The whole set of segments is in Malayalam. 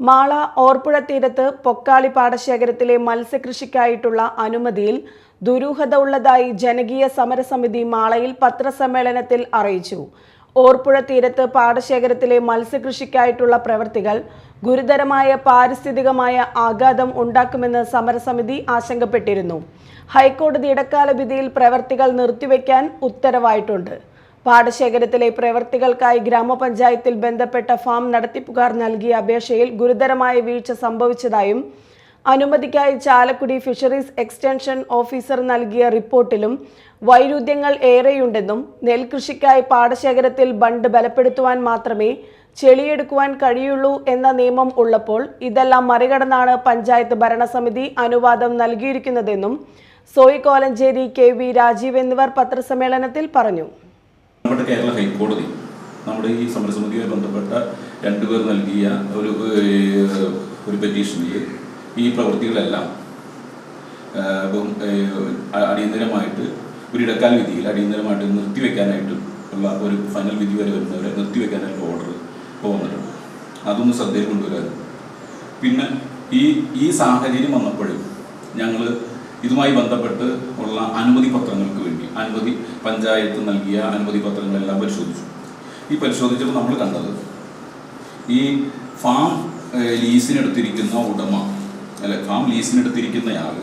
മാള ഓർപ്പുഴ തീരത്ത് പൊക്കാളി പാടശേഖരത്തിലെ മത്സ്യകൃഷിക്കായിട്ടുള്ള അനുമതിയിൽ ദുരൂഹത ഉള്ളതായി ജനകീയ സമരസമിതി മാളയിൽ പത്രസമ്മേളനത്തിൽ അറിയിച്ചു. ഓർപ്പുഴ തീരത്ത് പാടശേഖരത്തിലെ മത്സ്യകൃഷിക്കായിട്ടുള്ള പ്രവർത്തികൾ ഗുരുതരമായ പാരിസ്ഥിതികമായ ആഘാതം ഉണ്ടാക്കുമെന്ന് സമരസമിതി ആശങ്കപ്പെട്ടിരുന്നു. ഹൈക്കോടതി ഇടക്കാല വിധിയിൽ പ്രവർത്തികൾ നിർത്തിവെക്കാൻ ഉത്തരവായിട്ടുണ്ട്. പാടശേഖരത്തിലെ പ്രവർത്തികൾക്കായി ഗ്രാമപഞ്ചായത്തിൽ ബന്ധപ്പെട്ട ഫാം നടത്തിപ്പുകാർ നൽകിയ അപേക്ഷയിൽ ഗുരുതരമായ വീഴ്ച സംഭവിച്ചതായും അനുമതിക്കായി ചാലക്കുടി ഫിഷറീസ് എക്സ്റ്റൻഷൻ ഓഫീസർ നൽകിയ റിപ്പോർട്ടിലും വൈരുദ്ധ്യങ്ങൾ ഏറെയുണ്ടെന്നും നെൽകൃഷിക്കായി പാടശേഖരത്തിൽ ബണ്ട് ബലപ്പെടുത്തുവാൻ മാത്രമേ ചെളിയെടുക്കുവാൻ കഴിയുള്ളൂ എന്ന നിയമം ഉള്ളപ്പോൾ ഇതെല്ലാം മറികടന്നാണ് പഞ്ചായത്ത് ഭരണസമിതി അനുവാദം നൽകിയിരിക്കുന്നതെന്നും സോയി കോലഞ്ചേരി കെ വി രാജീവ് എന്നിവർ പത്രസമ്മേളനത്തിൽ പറഞ്ഞു. നമ്മുടെ കേരള ഹൈക്കോടതി നമ്മുടെ ഈ സമരസമിതിയുമായി ബന്ധപ്പെട്ട രണ്ടുപേർ നൽകിയ ഒരു ഒരു പെറ്റീഷനിൽ ഈ പ്രവൃത്തികളെല്ലാം അടിയന്തരമായിട്ട് ഒരു ഇടക്കാല വിധിയിൽ അടിയന്തരമായിട്ട് നിർത്തിവെക്കാനായിട്ട് ഉള്ള ഒരു ഫൈനൽ വിധി വരെ വരുന്നവരെ നിർത്തിവെക്കാനായിട്ട് ഓർഡർ ഇപ്പോൾ വന്നിട്ടുണ്ട്. അതൊന്ന് ശ്രദ്ധയിൽ കൊണ്ടുവരാൻ. പിന്നെ ഈ ഈ സാഹചര്യം വന്നപ്പോഴും ഞങ്ങൾ ഇതുമായി ബന്ധപ്പെട്ട് ഉള്ള അനുമതി അനുമതി പഞ്ചായത്ത് നൽകിയ അനുമതി പത്രങ്ങളെല്ലാം പരിശോധിച്ചു. ഈ പരിശോധിച്ചപ്പോൾ നമ്മൾ കണ്ടത് ഈ ഫാം ലീസിനെടുത്തിരിക്കുന്ന ഉടമ അല്ലെ ഫാം ലീസിനെടുത്തിരിക്കുന്നയാൾ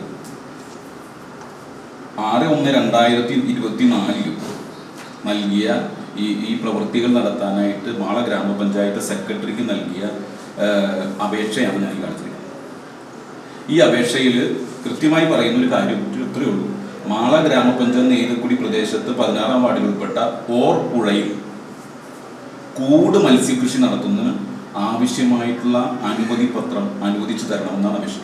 ആറ് ഒന്ന് രണ്ടായിരത്തി ഇരുപത്തി നാലിൽ നൽകിയ ഈ ഈ പ്രവൃത്തികൾ നടത്താനായിട്ട് മാള ഗ്രാമപഞ്ചായത്ത് സെക്രട്ടറിക്ക് നൽകിയ അപേക്ഷയാണ് ഞാൻ കാണിച്ചിരിക്കുന്നത് ഈ അപേക്ഷയിൽ കൃത്യമായി പറയുന്ന ഒരു കാര്യം ഇത്രയേ ഉള്ളൂ. മാള ഗ്രാമപഞ്ചായത്ത് നെയ്തക്കുടി പ്രദേശത്ത് പതിനാറാം വാർഡിൽ ഉൾപ്പെട്ട ഓർ പുഴയിൽ കൂട് മത്സ്യകൃഷി നടത്തുന്നതിന് ആവശ്യമായിട്ടുള്ള അനുമതി പത്രം അനുവദിച്ചു തരണമെന്നാണ് അപേക്ഷ.